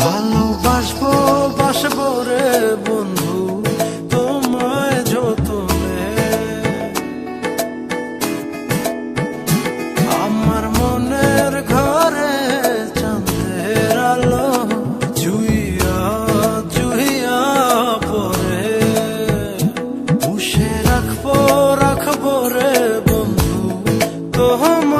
ভালোবাসবো রাখব রে বন্ধু। তোমায়